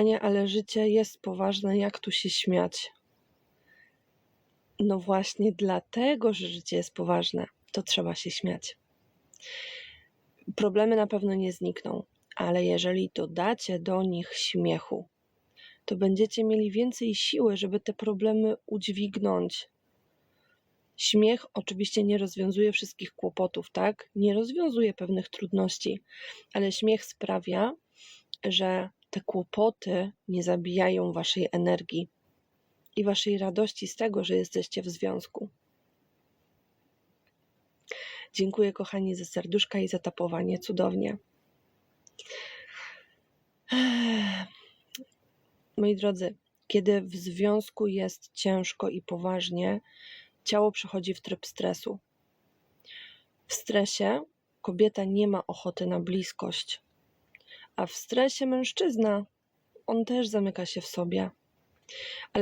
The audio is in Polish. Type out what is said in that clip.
Ania, ale życie jest poważne, jak tu się śmiać? No właśnie dlatego, że życie jest poważne, to trzeba się śmiać. Problemy na pewno nie znikną, ale jeżeli dodacie do nich śmiechu, to będziecie mieli więcej siły, żeby te problemy udźwignąć. Śmiech oczywiście nie rozwiązuje wszystkich kłopotów, tak? Nie rozwiązuje pewnych trudności, ale śmiech sprawia, że te kłopoty nie zabijają waszej energii i waszej radości z tego, że jesteście w związku. Dziękuję, kochani, za serduszka i za tapowanie. Cudownie. Moi drodzy, kiedy w związku jest ciężko i poważnie, ciało przechodzi w tryb stresu. W stresie kobieta nie ma ochoty na bliskość, a w stresie mężczyzna, on też zamyka się w sobie. Ale